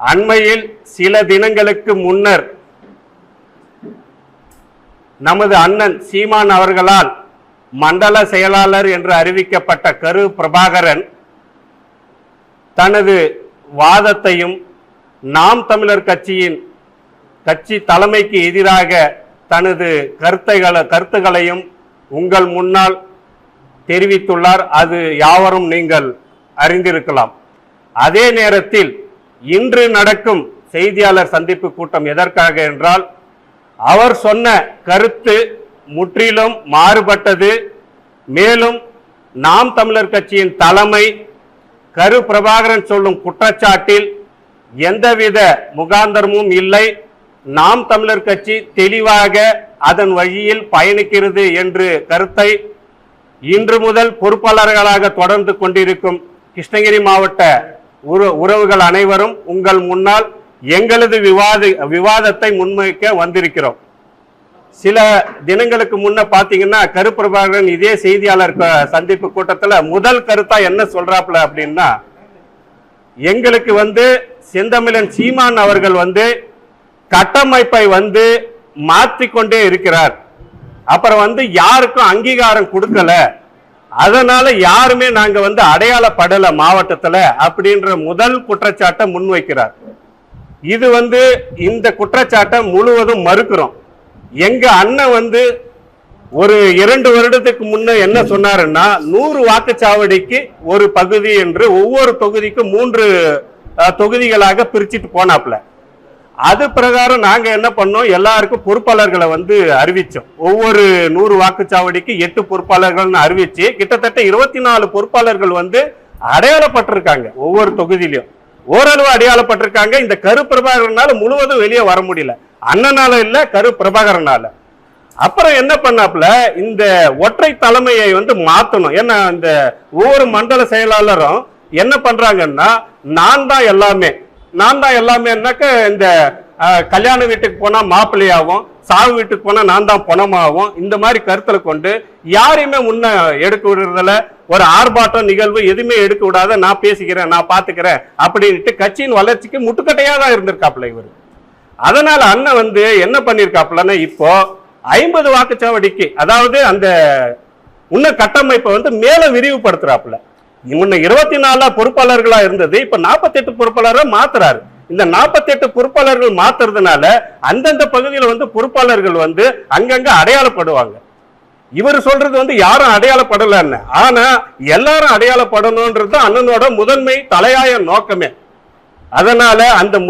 அண்மையில் சில தினங்களுக்கு முன்னர் நமது அண்ணன் சீமான் அவர்களால் மண்டல செயலாளர் என்று அறிவிக்கப்பட்ட கரு பிரபாகரன் தனது வாதத்தையும் நாம் தமிழர் கட்சியின் கட்சி தலைமைக்கு எதிராக தனது கருத்தைகளை கருத்துகளையும் உங்கள் முன்னால் தெரிவித்துள்ளார். அது யாவரும் நீங்கள் அறிந்திருக்கலாம். அதே நேரத்தில் இன்று நடக்கும் செய்தியாளர் சந்திப்பு கூட்டம் எதற்காக என்றால் அவர் சொன்ன கருத்து முற்றிலும் மாறுபட்டது. மேலும் நாம் தமிழர் கட்சியின் தலைமை கரு பிரபாகரன் சொல்லும் குற்றச்சாட்டில் எந்தவித முகாந்தரமும் இல்லை. நாம் தமிழர் கட்சி தெளிவாக அதன் வழியில் பயணிக்கிறது என்று கருத்தை இன்று முதல் பொறுப்பாளர்களாக தொடர்ந்து கொண்டிருக்கும் கிருஷ்ணகிரி மாவட்ட உறவுகள் அனைவரும் உங்கள் முன்னால் எங்களது விவாத விவாதத்தை முன்வைக்க வந்திருக்கிறோம். சில தினங்களுக்கு முன்ன பார்த்தீங்கன்னா கருப்பிரபாகரன் இதே செய்தியாளர் சந்திப்பு கூட்டத்தில் முதல் கருத்தா என்ன சொல்றாப்ல அப்படின்னா எங்களுக்கு வந்து செந்தமிழன் சீமான் அவர்கள் வந்து கட்டமைப்பை வந்து மாற்றிக்கொண்டே இருக்கிறார். அப்புறம் வந்து யாருக்கும் அங்கீகாரம் கொடுக்கல. அதனால யாருமே நாங்க வந்து அடையாளப்படல மாவட்டத்துல அப்படின்ற முதல் குற்றச்சாட்டை முன்வைக்கிறார். இது வந்து இந்த குற்றச்சாட்டை முழுவதும் மறுக்கிறோம். எங்க அண்ணன் வந்து ஒரு இரண்டு வருடத்துக்கு முன்ன என்ன சொன்னாருன்னா நூறு வாக்குச்சாவடிக்கு ஒரு பகுதி என்று ஒவ்வொரு தொகுதிக்கும் மூன்று தொகுதிகளாக பிரிச்சுட்டு போனாப்ல அது பிரகாரம் நாங்கள் என்ன பண்ணோம்? எல்லாருக்கும் பொறுப்பாளர்களை வந்து அறிவித்தோம் ஒவ்வொரு நூறு வாக்குச்சாவடிக்கு எட்டு பொறுப்பாளர்கள்னு அறிவித்து கிட்டத்தட்ட இருபத்தி நாலு பொறுப்பாளர்கள் வந்து அடையாளப்பட்டிருக்காங்க ஒவ்வொரு தொகுதியிலையும். ஓரளவு அடையாளப்பட்டிருக்காங்க. இந்த கரு பிரபாகரனால முழுவதும் வெளியே வர முடியல. அண்ணனால இல்லை கரு பிரபாகரனால. அப்புறம் என்ன பண்ணாப்புல? இந்த ஒற்றை தலைமையை வந்து மாற்றணும் ஏன்னா இந்த ஒவ்வொரு மண்டல செயலாளரும் என்ன பண்றாங்கன்னா நான் தான் எல்லாமே. நான் தான் எல்லாமேனாக்க இந்த கல்யாண வீட்டுக்கு போனா மாப்பிள்ளையாகவும் சாவு வீட்டுக்கு போனா நான் தான் பணமாகும் இந்த மாதிரி கருத்துல கொண்டு யாரையுமே முன்ன எடுக்க விடுறதில்ல. ஒரு ஆர்ப்பாட்டம் நிகழ்வு எதுவுமே எடுக்க விடாத நான் பேசிக்கிறேன் நான் பாத்துக்கிறேன் அப்படின்ட்டு கட்சியின் வளர்ச்சிக்கு முட்டுக்கட்டையா தான் இருந்திருக்காப்புல இவர். அதனால அண்ணன் வந்து என்ன பண்ணிருக்காப்புலன்னா இப்போ ஐம்பது வாக்குச்சாவடிக்கு அதாவது அந்த உன்ன கட்டமைப்பை வந்து மேல விரிவுபடுத்துறாப்புல. முன்ன இருபத்தி நாலு பொறுப்பாளர்களா இருந்தது இப்ப 48 பொறுப்பாளரா மாத்துறாரு. இந்த 48 பொறுப்பாளர்கள் மாத்துறதுனால அந்தந்த பகுதியில வந்து பொறுப்பாளர்கள் வந்து அங்கங்க அடையாளப்படுவாங்க. இவர் சொல்றது வந்து யாரும் அடையாளப்படலன்னு. ஆனா எல்லாரும் அடையாளப்படணும்ன்றது தான் அண்ணனோட முதன்மை தலையாய நோக்கமே. அதனால அந்த